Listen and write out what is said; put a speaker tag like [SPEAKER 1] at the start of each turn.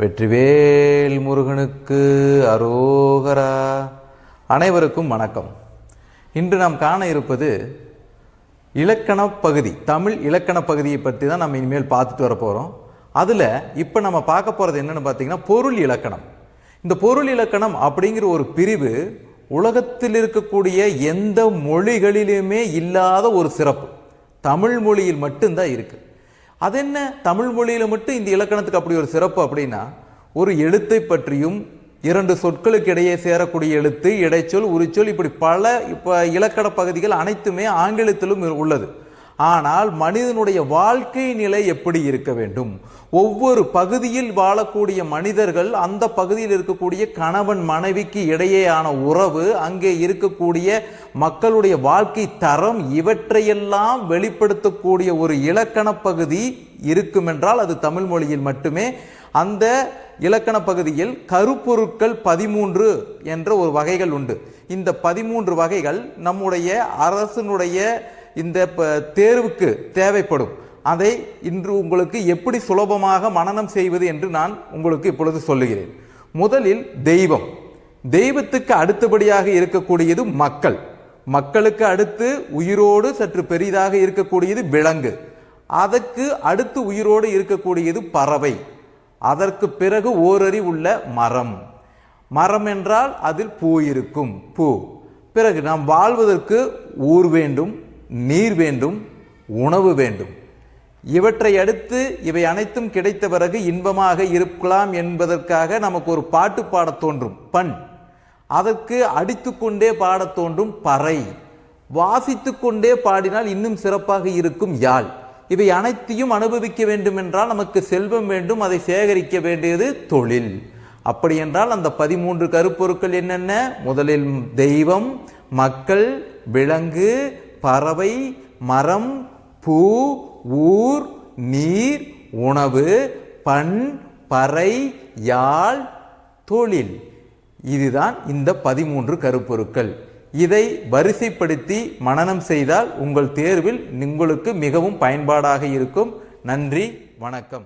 [SPEAKER 1] வெற்றிவேல் முருகனுக்கு அரோகரா. அனைவருக்கும் வணக்கம். இன்று நாம் காண இருப்பது இலக்கண பகுதி தமிழ் இலக்கண பகுதியை பற்றி தான் நம்ம இனிமேல் பார்த்துட்டு வர போகிறோம் அதில் இப்போ நம்ம பார்க்க போகிறது என்னென்னு பார்த்தீங்கன்னா பொருள் இலக்கணம். இந்த பொருள் இலக்கணம் அப்படிங்கிற ஒரு பிரிவு உலகத்தில் இருக்கக்கூடிய எந்த மொழிகளிலுமே இல்லாத ஒரு சிறப்பு. தமிழ் மொழியில் மட்டும்தான் இருக்குது அது என்ன தமிழ் மொழியில் மட்டும் இந்த இலக்கணத்துக்கு அப்படி ஒரு சிறப்பு அப்படின்னா ஒரு எழுத்தை பற்றியும் இரண்டு சொற்களுக்கு இடையே சேரக்கூடிய எழுத்து இடைச்சொல் உரிச்சொல் இப்படி பல இப்போ இலக்கண பகுதிகள் அனைத்துமே ஆங்கிலத்திலும் உள்ளது. ஆனால் மனிதனுடைய வாழ்க்கை நிலை எப்படி இருக்க வேண்டும்? ஒவ்வொரு பகுதியில் வாழக்கூடிய மனிதர்கள் அந்த பகுதியில் இருக்கக்கூடிய கணவன் மனைவிக்கு இடையேயான உறவு அங்கே இருக்கக்கூடிய மக்களுடைய வாழ்க்கை தரம் இவற்றையெல்லாம் வெளிப்படுத்தக்கூடிய ஒரு இலக்கண பகுதி இருக்குமென்றால் அது தமிழ் மொழியில் மட்டுமே. அந்த இலக்கண பகுதியில் கருப்பொருட்கள் பதிமூன்று என்ற ஒரு வகைகள் உண்டு. இந்த பதிமூன்று வகைகள் நம்முடைய அரசனுடைய இந்த ப- தேர்வுக்கு தேவைப்படும். அதை இன்று உங்களுக்கு எப்படி சுலபமாக மனனம் செய்வது என்று நான் உங்களுக்கு இப்பொழுது சொல்லுகிறேன். முதலில் தெய்வம். தெய்வத்துக்கு அடுத்தபடியாக இருக்கக்கூடியது மக்கள். மக்களுக்கு அடுத்து உயிரோடு சற்று பெரிதாக இருக்கக்கூடியது விலங்கு. அதற்கு அடுத்து உயிரோடு இருக்கக்கூடியது பறவை. அதற்கு பிறகு ஓரறி உள்ள மரம். மரம் என்றால் அதில் பூ இருக்கும். பூ. பிறகு நாம் வாழ்வதற்கு ஊர் வேண்டும். நீர் வேண்டும் உணவு வேண்டும். இவற்றை அடுத்து இவை அனைத்தும் கிடைத்த பிறகு இன்பமாக இருக்கலாம் என்பதற்காக நமக்கு ஒரு பாட்டு பாடத் தோன்றும். பண். அதற்கு அடித்துக்கொண்டே பாடத் தோன்றும் பறை. வாசித்து கொண்டே பாடினால் இன்னும் சிறப்பாக இருக்கும் யாழ். இவை அனைத்தையும் அனுபவிக்க வேண்டும் என்றால் நமக்கு செல்வம் வேண்டும் அதை சேகரிக்க வேண்டியது தொழில். அப்படி என்றால் அந்த பதிமூன்று கருப்பொருட்கள் என்னென்ன? முதலில் தெய்வம் மக்கள் விலங்கு பறவை மரம் பூ ஊர் நீர் உணவு பண் பறை யாழ் தொழில். இதுதான் இந்த பதிமூன்று கருப்பொருட்கள். இதை வரிசைப்படுத்தி மனனம் செய்தால் உங்கள் தேர்வில் உங்களுக்கு மிகவும் பயன்பாடாக இருக்கும். நன்றி வணக்கம்.